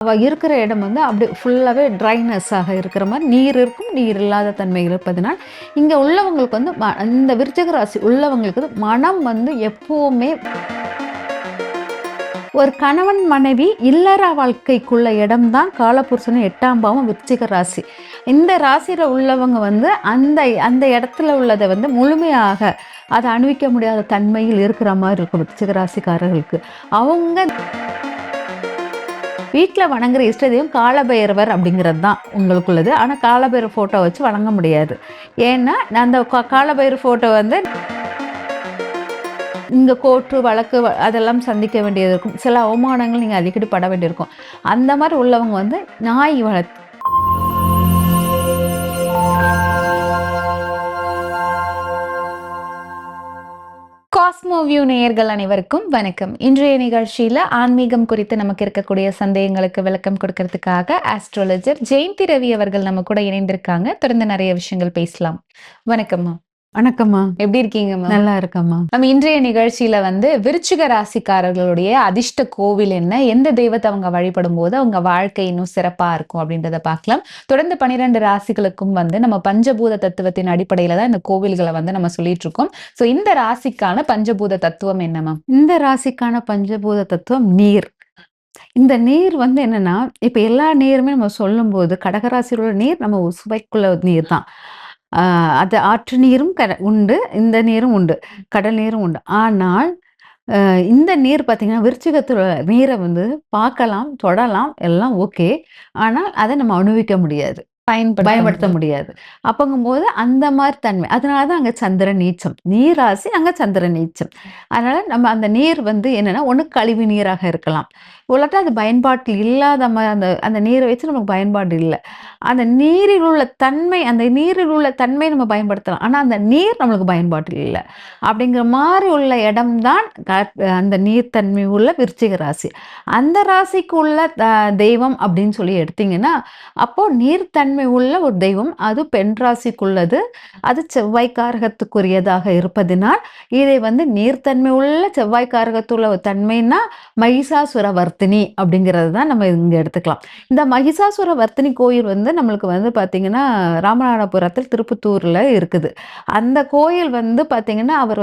அவள் இருக்கிற இடம் வந்து அப்படி ஃபுல்லாகவே ட்ரைனஸ்ஸாக இருக்கிற மாதிரி நீர் இருக்கும் நீர் இல்லாத தன்மை இருப்பதனால் இங்கே உள்ளவங்களுக்கு வந்து ம- இந்த விருச்சக ராசி உள்ளவங்களுக்கு வந்து மனம் வந்து எப்போவுமே ஒரு கணவன் மனைவி இல்லற வாழ்க்கைக்குள்ள இடம்தான் காலபுருஷனும் எட்டாம் பாவம் விருச்சிக ராசி. இந்த ராசியில் உள்ளவங்க வந்து அந்த அந்த இடத்துல உள்ளதை வந்து முழுமையாக அதை அணிவிக்க முடியாத தன்மையில் இருக்கிற மாதிரி இருக்கும் விருச்சிக ராசிக்காரர்களுக்கு. அவங்க வீட்டில் வணங்குற இஷ்ட தெய்வம் காலபைரவர் அப்படிங்கிறது தான் உங்களுக்குள்ளது. ஆனால் காலபைரவர் ஃபோட்டோ வச்சு வணங்க முடியாது. ஏன்னா அந்த கா- காலபைரவர் ஃபோட்டோ வந்து இங்கே கோர்ட்டு வழக்கு அதெல்லாம் சந்திக்க வேண்டியது இருக்கும். சில அவமானங்கள் நீங்கள் அடிக்கடி பட வேண்டியிருக்கும். அந்த மாதிரி உள்ளவங்க வந்து நாய் வளர்த்து காஸ்மோ நேயர்கள் அனைவருக்கும் வணக்கம். இன்றைய நிகழ்ச்சியில ஆன்மீகம் குறித்து நமக்கு இருக்கக்கூடிய சந்தேகங்களுக்கு விளக்கம் கொடுக்கறதுக்காக ஆஸ்ட்ராலஜர் ஜெயந்தி ரவி அவர்கள் நம்ம கூட இணைந்திருக்காங்க. தொடர்ந்து நிறைய விஷயங்கள் பேசலாம். வணக்கம்மா. வணக்கம்மா. எப்படி இருக்கீங்கம்மா நல்லா இருக்கம்மா. நம்ம இன்றைய நிகழ்ச்சியில வந்து விருச்சிக ராசிக்காரர்களுடைய அதிர்ஷ்ட கோவில் என்ன எந்த தெய்வத்தை அவங்க வழிபடும் போது அவங்க வாழ்க்கை இன்னும் சிறப்பா இருக்கும் அப்படின்றத பார்க்கலாம். தொடர்ந்து பன்னிரெண்டு ராசிகளுக்கும் வந்து நம்ம பஞ்சபூத தத்துவத்தின் அடிப்படையில தான் இந்த கோவில்களை வந்து நம்ம சொல்லிட்டு இருக்கோம். சோ இந்த ராசிக்கான பஞ்சபூத தத்துவம் என்ன மேம் இந்த ராசிக்கான பஞ்சபூத தத்துவம் நீர். இந்த நீர் வந்து என்னன்னா இப்ப எல்லா நீருமே நம்ம சொல்லும்போது கடகராசியில் உள்ள நீர் நம்ம சுவைக்குள்ள நீர் தான் அது ஆற்று நீரும் கர உண்டு இந்த நீரும் உண்டு கடல் நீரும் உண்டு. ஆனால் இந்த நீர் பார்த்தீங்கன்னா விருச்சிகத்தில் நீரை வந்து பார்க்கலாம் தொடலாம் எல்லாம் ஓகே. ஆனால் அதை நம்ம அனுபவிக்க முடியாது. பயன்படுத்த முடியாது. அப்பங்கும்போது அந்த மாதிரி தன்மை. அதனால தான் அங்கே சந்திர நீச்சம். நீர் ராசி அங்கே சந்திர நீச்சம். அதனால நம்ம அந்த நீர் வந்து என்னன்னா ஒன்று கழிவு நீராக இருக்கலாம். இல்லாட்டா அது பயன்பாட்டில் இல்லாத மாதிரி அந்த அந்த நீரை வச்சு நமக்கு பயன்பாடு இல்லை. அந்த நீரில் உள்ள தன்மை அந்த நீரில் உள்ள தன்மை நம்ம பயன்படுத்தலாம். ஆனால் அந்த நீர் நம்மளுக்கு பயன்பாட்டில் இல்லை. அப்படிங்கிற மாதிரி உள்ள இடம்தான் அந்த நீர்த்தன்மை உள்ள விருச்சிக ராசி. அந்த ராசிக்கு உள்ள தெய்வம் அப்படின்னு சொல்லி எடுத்தீங்கன்னா அப்போ நீர்த்தன்மை உள்ள ஒரு தெய்வம். அது பெண் ராசிக்குள்ளது. அது செவ்வாய்க்காரகத்துக்குரியதாக இருப்பதினால் இதை வந்து நீர்த்தன்மை உள்ள செவ்வாய்க்காரகத்துள்ள ஒரு தன்மைனா மகிஷாசுர வர்த்தினி அப்படிங்கிறது தான் நம்ம இங்கே எடுத்துக்கலாம். இந்த மகிஷாசுர வர்த்தினி கோயில் வந்து நம்மளுக்கு வந்து பார்த்தீங்கன்னா ராமநாதபுரத்தில் திருப்பத்தூரில் இருக்குது. அந்த கோயில் வந்து பார்த்தீங்கன்னா அவர்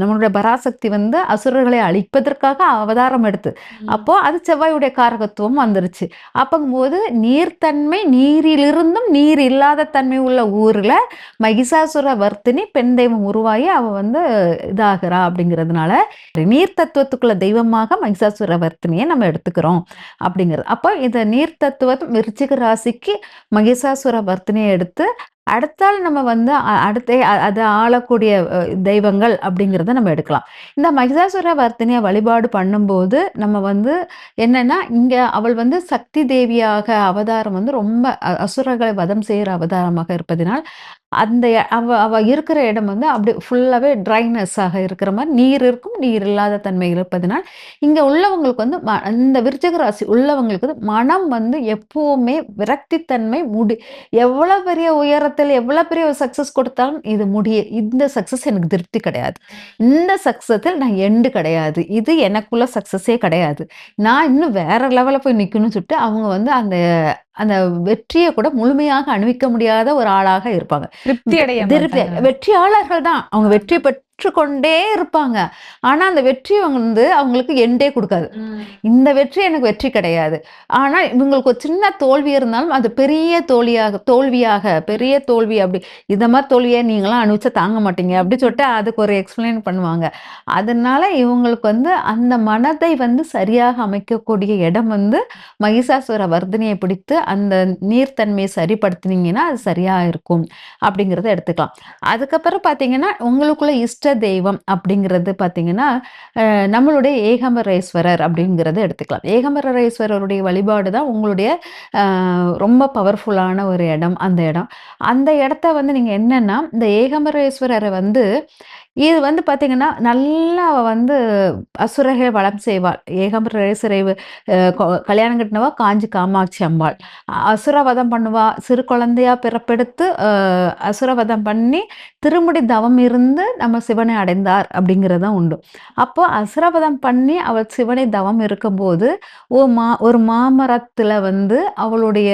நம்மளுடைய பராசக்தி வந்து அசுரர்களை அழிப்பதற்காக அவதாரம் எடுத்து. அப்போ அது செவ்வாயுடைய காரகத்துவம் வந்துருச்சு. அப்பங்கும்போது நீர்த்தன்மை இருந்தும் நீர் இல்லாத தன்மை உள்ள ஊர்ல மகிஷாசுர வர்த்தினி பெண் தெய்வம் உருவாகி அவ வந்து இதாகிறா அப்படிங்கிறதுனால நீர் தத்துவத்துக்குள்ள தெய்வமாக மகிஷாசுர வர்த்தினியை நம்ம எடுத்துக்கிறோம் அப்படிங்கிறது. அப்போ இந்த நீர் தத்துவம் விருச்சிக ராசிக்கு மகிஷாசுர வர்த்தினியை எடுத்து அடுத்தால் நம்ம வந்து அ- அடுத்த அதை ஆளக்கூடிய தெய்வங்கள் அப்படிங்கிறத நம்ம எடுக்கலாம். இந்த மகிஷாசுர வர்த்தினியை வழிபாடு பண்ணும்போது நம்ம வந்து என்னன்னா இங்கே அவள் வந்து சக்தி தேவியாக அவதாரம் வந்து ரொம்ப அசுரர்களை வதம் செய்கிற அவதாரமாக இருப்பதினால் அந்த அவ அவ இருக்கிற இடம் வந்து அப்படி ஃபுல்லாகவே ட்ரைனஸ்ஸாக இருக்கிற மாதிரி நீர் இருக்கும் நீர் இல்லாத தன்மை இருப்பதனால் இங்கே உள்ளவங்களுக்கு வந்து ம- இந்த விருச்சக ராசி உள்ளவங்களுக்கு வந்து மனம் வந்து எப்பவுமே விரக்தித்தன்மை முடி எவ்வளோ பெரிய உயரத்தில் எவ்வளோ பெரிய சக்ஸஸ் கொடுத்தாலும் இது முடிய இந்த சக்ஸஸ் எனக்கு திருப்தி கிடையாது. இந்த சக்ஸஸில் நான் எண்டு கிடையாது. இது எனக்குள்ள சக்ஸஸே கிடையாது. நான் இன்னும் வேற லெவலில் போய் நிற்கணும்னு சொல்லிட்டு அவங்க வந்து அந்த அந்த வெற்றியை கூட முழுமையாக அணிவிக்க முடியாத ஒரு ஆளாக இருப்பாங்க திருப்தி அடைய. வெற்றியாளர்கள் தான் அவங்க வெற்றி பெற்று கொண்டே இருப்பாங்க. ஆனா அந்த வெற்றி வந்து அவங்களுக்கு எண்டே கொடுக்காது. இந்த வெற்றி எனக்கு வெற்றி கிடையாது. ஆனா இவங்களுக்கு ஒரு சின்ன தோல்வி இருந்தாலும் அது பெரிய தோல்வியாக தோல்வியாக பெரிய தோல்வி அப்படி இந்த மாதிரி தோல்வியை நீங்களாம் அனுபவிச்சா தாங்க மாட்டீங்க அப்படி சொல்லிட்டு அதுக்கு ஒரு எக்ஸ்பிளைன் பண்ணுவாங்க. அதனால இவங்களுக்கு வந்து அந்த மனதை வந்து சரியாக அமைக்கக்கூடிய இடம் வந்து மகிஷாசுர வர்தனையை பிடித்து அந்த நீர்த்தன்மையை சரிப்படுத்தினீங்கன்னா அது சரியா இருக்கும் அப்படிங்கிறத எடுத்துக்கலாம். அதுக்கப்புறம் பார்த்தீங்கன்னா உங்களுக்குள்ள இஷ்ட தெய்வம் அப்படிங்கிறது பார்த்தீங்கன்னா அஹ், நம்மளுடைய ஏகம்பரேஸ்வரர் அப்படிங்கிறத எடுத்துக்கலாம். ஏகம்பரேஸ்வரருடைய வழிபாடு தான் உங்களுடைய அஹ், ரொம்ப பவர்ஃபுல்லான ஒரு இடம் அந்த இடம். அந்த இடத்த வந்து நீங்கள் என்னன்னா இந்த ஏகம்பரேஸ்வரரை வந்து இது வந்து பார்த்திங்கன்னா நல்லா அவள் வந்து அசுரர்கள் வளம் செய்வாள். ஏகாம்பர கொ கல்யாணம் கட்டினவா காஞ்சி காமாட்சி அம்பாள். அசுரவதம் பண்ணுவா. சிறு குழந்தையா பிறப்பெடுத்து அசுரவதம் பண்ணி, திருமுடி தவம் இருந்து நம்ம சிவனை அடைந்தார் அப்படிங்கிறது தான் உண்டு. அப்போ அசுரவதம் பண்ணி அவள் சிவனை தவம் இருக்கும்போது, ஓ மா ஒரு மாமரத்தில் வந்து அவளுடைய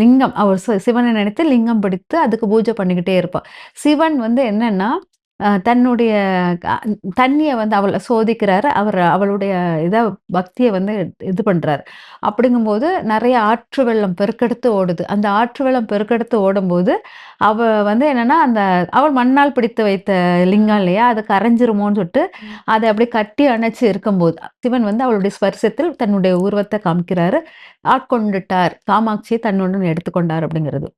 லிங்கம் அவள் சிவனை நினைத்து லிங்கம் பிடித்து அதுக்கு பூஜை பண்ணிக்கிட்டே இருப்பாள் சிவன் வந்து என்னென்னா தன்னுடைய தண்ணியை வந்து அவளை சோதிக்கிறாரு. அவர் அவளுடைய இதை பக்தியை வந்து இது பண்ணுறாரு அப்படிங்கும்போது நிறைய ஆற்று வெள்ளம் பெருக்கெடுத்து ஓடுது. அந்த ஆற்று வெள்ளம் பெருக்கெடுத்து ஓடும்போது, அவள் வந்து என்னென்னா அந்த அவள் மண்ணால் பிடித்து வைத்த லிங்கம் இல்லையா? அது கரைஞ்சிருமோன்னு சொல்லிட்டு, அதை அப்படியே கட்டி அணைச்சி இருக்கும்போது, சிவன் வந்து அவளுடைய ஸ்பர்சத்தில் தன்னுடைய உருவத்தை காமிக்கிறாரு. ஆட்கொண்டுட்டார். காமாட்சியை தன்னுடன் எடுத்துக்கொண்டார் அப்படிங்கிறது.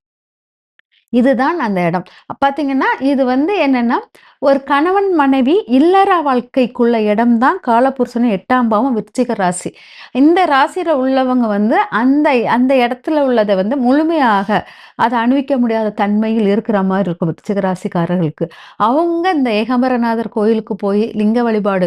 இதுதான் அந்த இடம். பார்த்தீங்கன்னா, இது வந்து என்னன்னா, ஒரு கணவன், மனைவி இல்லற வாழ்க்கைக்குள்ள இடம் தான் காலபுருஷன் 8ஆம் பாவம் விருச்சிக ராசி. இந்த ராசியில உள்ளவங்க வந்து அந்த அந்த இடத்துல உள்ளத வந்து முழுமையாக அத அனுபவிக்க முடியாத தன்மையில் இருக்கிற மாரி இருக்கும் விருச்சிக ராசிக்காரர்களுக்கு. அவங்க இந்த ஏகாம்பரநாதர் கோயிலுக்கு போய் லிங்க வழிபாடு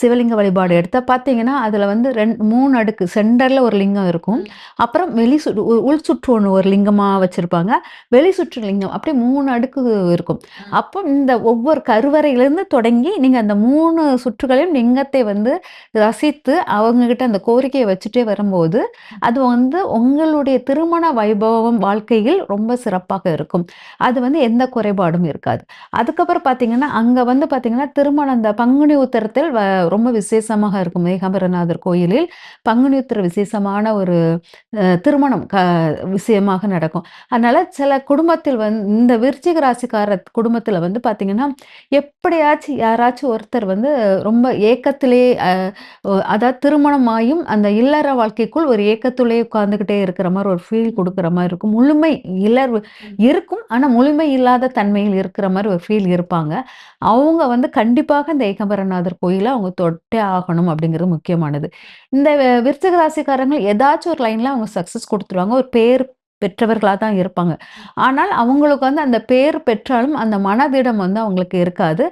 சிவலிங்க வழிபாடு எடுத்தா பார்த்தீங்கன்னா, அதுல வந்து ரெண் 3 அடுக்கு சென்டர்ல ஒரு லிங்கம் இருக்கும். அப்புறம் வெளி சு உள் சுற்று ஒண்ணு ஒரு லிங்கமா வச்சிருப்பாங்க. வெளி சுற்று லிங்கம். அப்படியே 3 அடுக்கு இருக்கும். அப்போ இந்த ஒவ்வொரு கருவறையிலிருந்து தொடங்கி, நீங்க அந்த 3 சுற்றுகளையும் லிங்கத்தை வந்து ரசித்து, அவங்ககிட்ட அந்த கோரிக்கைய வச்சுட்டே வரும்போது, அது வந்து உங்களுடைய திருமண வைபவம் வாழ்க்கையில் ரொம்ப சிறப்பாக இருக்கும். அது வந்து எந்த குறைபாடும் இருக்காது. அதுக்கப்புறம் பார்த்தீங்கன்னா, அங்க வந்து பார்த்தீங்கன்னா, திருமணம் இந்த பங்குனி உத்திரத்தில் வ ரொம்ப விசேஷமாக இருக்கும். ஏகாம்பரநாதர் கோயிலில் பங்குனி உத்திர விசேஷமான ஒரு திருமணம் க விஷயமாக நடக்கும். அதனால சில குடும்பத்தில் வந்து இந்த விருச்சிக ராசிக்கார குடும்பத்தில வந்து பார்த்தீங்கன்னா, எப்படியாச்சும் யாராச்சும் ஒருத்தர் வந்து ரொம்ப ஒ அதாவது திருமணமாயும் அந்த இல்லற வாழ்க்கைக்குள் ஒரு ஏக்கத்திலேயே உட்கார்ந்துகிட்டே இருக்கிற மாரி ஒரு ஃபீல் குடுக்குற மாரி இருக்கும். முழுமை இலர்வு இருக்கும். ஆனா, முழுமை இல்லாத தன்மையில் இருக்கிற மாரி ஒரு ஃபீல் இருப்பாங்க. அவங்க வந்து கண்டிப்பாக இந்த ஏகாம்பரநாதர் கோயில அவங்க தொட்டே ஆகணும் அப்படிங்கிறது முக்கியமானது. இந்த விருச்சிக ராசிக்காரங்க ஏதாச்சும் ஒரு லைன்ல அவங்க சக்சஸ் குடுத்துருவாங்க. ஒரு பேர் பெற்றவர்களா தான் இருப்பாங்க. ஆனால் அவங்களுக்கு வந்து அந்த பேர் பெற்றாலும் அந்த மனதிடம் வந்து அவங்களுக்கு இருக்காது.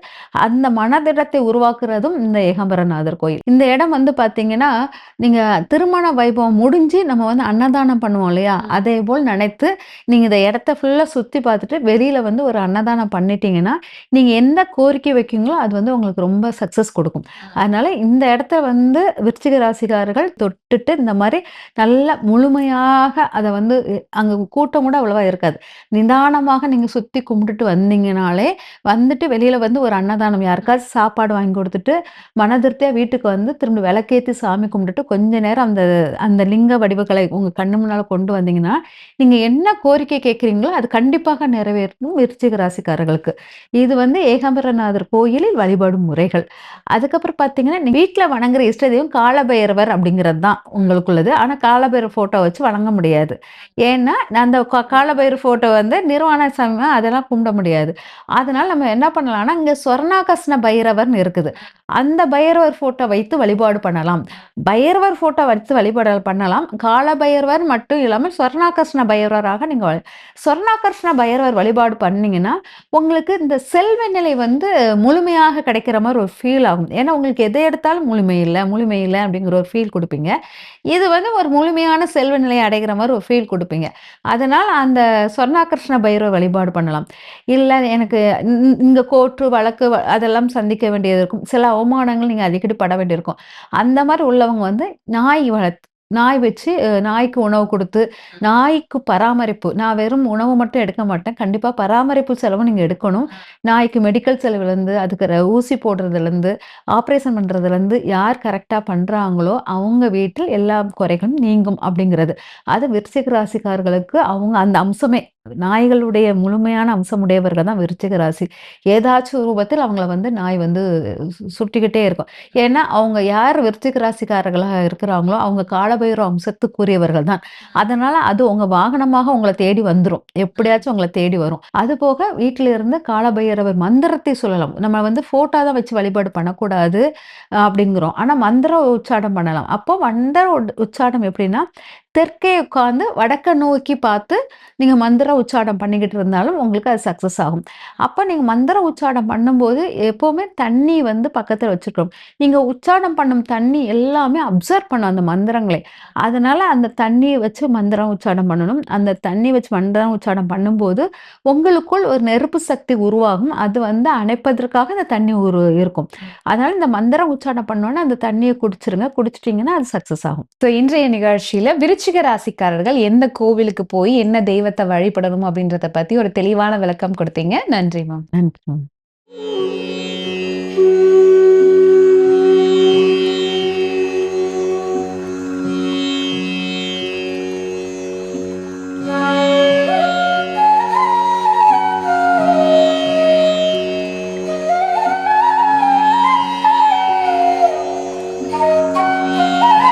அந்த மனதிடத்தை உருவாக்குறதும் இந்த ஏகாம்பரநாதர் கோயில். இந்த இடம் வந்து பார்த்தீங்கன்னா, நீங்க திருமண வைபவம் முடிஞ்சு நம்ம வந்து அன்னதானம் பண்ணுவோம் இல்லையா? அதேபோல் நினைத்து, நீங்க இந்த இடத்த ஃபுல்லா சுத்தி பார்த்துட்டு வெளியில வந்து ஒரு அன்னதானம் பண்ணிட்டீங்கன்னா, நீங்க எந்த கோரிக்கை வைக்கீங்களோ அது வந்து உங்களுக்கு ரொம்ப சக்சஸ் குடுக்கும். அதனால இந்த இடத்த வந்து விருச்சிக ராசிக்காரர்கள் தொட்டுட்டு இந்த மாரி நல்ல முழுமையாக அத வந்து அங்கே கூட்டம் கூட அவ்வளோவா இருக்காது. நிதானமாக நீங்கள் சுற்றி கும்பிட்டுட்டு வந்தீங்கனாலே, வந்துட்டு வெளியில் வந்து ஒரு அன்னதானம் யாருக்காவது சாப்பாடு வாங்கி கொடுத்துட்டு மனதிருப்தியாக வீட்டுக்கு வந்து திரும்ப விளக்கேற்றி சாமி கும்பிட்டுட்டு, கொஞ்ச நேரம் அந்த அந்த லிங்க வடிவுகளை உங்கள் கண்ணு முன்னால் கொண்டு வந்தீங்கன்னா, நீங்கள் என்ன கோரிக்கை கேட்குறீங்களோ அது கண்டிப்பாக நிறைவேறணும் விருச்சிக ராசிக்காரர்களுக்கு. இது வந்து ஏகாம்பரநாதர் கோயிலில் வழிபாடும் முறைகள். அதுக்கப்புறம் பார்த்தீங்கன்னா, வீட்டில் வணங்குற இஷ்ட தெய்வம் காலபைரவர் அப்படிங்கிறது தான் உங்களுக்குள்ளது. ஆனால் காலபைரவர் ஃபோட்டோ வச்சு வணங்க முடியாது. ஏன் ஏன்னா, அந்த க காலபைரவர் ஃபோட்டோ வந்து நிர்வாண சமயம் அதெல்லாம் கும்பிட முடியாது. அதனால் நம்ம என்ன பண்ணலாம்னா, இங்கே சொர்ணாகர்ஷ்ண பைரவர்னு இருக்குது. அந்த பைரவர் ஃபோட்டோ வைத்து வழிபாடு பண்ணலாம். பைரவர் ஃபோட்டோ வைத்து வழிபாடு பண்ணலாம். காலபைரவர் மட்டும் இல்லாமல் சொர்ணாகர்ஷ்ண பைரவராக நீங்கள் சொர்ணாகர்ஷ்ண பைரவர் வழிபாடு பண்ணீங்கன்னா, உங்களுக்கு இந்த செல்வ நிலை வந்து முழுமையாக கிடைக்கிற மாதிரி ஒரு ஃபீல் ஆகும். ஏன்னா, உங்களுக்கு எதை எடுத்தாலும் முழுமை இல்லை முழுமை இல்லை அப்படிங்கிற ஒரு ஃபீல் கொடுப்பீங்க இது வந்து ஒரு முழுமையான செல்வ நிலையை அடைகிற மாதிரி ஒரு ஃபீல் கொடுப்பீங்க அதனால அந்த சொர்ணாகிருஷ்ண பைரவ வழிபாடு பண்ணலாம். இல்ல எனக்கு இ கோற்று வழக்கு அதெல்லாம் சந்திக்க வேண்டியது இருக்கும். சில அவமானங்கள் நீங்க அடிக்கடி பட வேண்டியிருக்கும். அந்த மாதிரி உள்ளவங்க வந்து நாய் வளர்த்து நாய் வச்சு நாய்க்கு உணவு குடுத்து, நாய்க்கு பராமரிப்பு நான் வெறும் உணவு மட்டும் எடுக்க மாட்டேன். கண்டிப்பா பராமரிப்பு செலவும் நீங்க எடுக்கணும். நாய்க்கு மெடிக்கல் செலவுலேருந்து, அதுக்கு ஊசி போடுறதுலேருந்து, ஆப்ரேஷன் பண்றதுலேருந்து யார் கரெக்ட்டா பண்றாங்களோ, அவங்க வீட்டில் எல்லா குறைகளும் நீங்கும் அப்படிங்கிறது. அது விருச்சிக ராசிக்காரர்களுக்கு அவங்க அந்த அம்சமே நாய்களுடைய முழுமையான அம்சம் உடையவர்கள் தான் விருச்சிக ராசி. ஏதாச்சும் ரூபத்தில் அவங்கள வந்து நாய் வந்து சுட்டிக்கிட்டே இருக்கும். ஏன்னா, அவங்க யார் விருச்சிக ராசிக்காரர்களா இருக்கிறாங்களோ, அவங்க காலபைரவர் காலபைரவ வம்சத்துக்குரியவர்கள் தான். அதனால அது உங்க வாகனமாக உங்களை தேடி வந்துடும் எப்படியாச்சும் உங்களை தேடி வரும். அது போக வீட்டில இருந்து காலபைரவர் மந்திரத்தை சொல்லலாம். நம்ம வந்து போட்டோ தான் வச்சு வழிபாடு பண்ணக்கூடாது அப்படிங்கிறோம். ஆனா மந்திர உச்சாடம் பண்ணலாம். அப்போ மந்திர உச்சாடம் எப்படின்னா தெற்கே உட்காந்து வடக்க நோக்கி பார்த்து நீங்கள் மந்திர உச்சாடம் பண்ணிக்கிட்டு இருந்தாலும் உங்களுக்கு அது சக்ஸஸ் ஆகும். அப்போ நீங்கள் மந்திர உச்சாடம் பண்ணும்போது எப்போவுமே தண்ணி வந்து பக்கத்தில் வச்சுக்கணும். நீங்கள் உச்சாடம் பண்ணும் தண்ணி எல்லாமே அப்சர்வ் பண்ணும் அந்த மந்திரங்களை. அதனால அந்த தண்ணியை வச்சு மந்திரம் உச்சாடம் பண்ணணும். அந்த தண்ணி வச்சு மந்திரம் உச்சாடம் பண்ணும்போது உங்களுக்குள் ஒரு நெருப்பு சக்தி உருவாகும். அது வந்து அணைப்பதற்காக இந்த தண்ணி உரு இருக்கும். அதனால இந்த மந்திரம் உச்சாரணம் பண்ணோன்னே அந்த தண்ணியை குடிச்சிருங்க. குடிச்சிட்டிங்கன்னா அது சக்சஸ் ஆகும். ஸோ இன்றைய நிகழ்ச்சியில விருச்சிக ராசிக்காரர்கள் எந்த கோவிலுக்கு போய் என்ன தெய்வத்தை வழிபடணும் அப்படின்றத பத்தி ஒரு தெளிவான விளக்கம் கொடுத்தீங்க. நன்றி மேம் நன்றி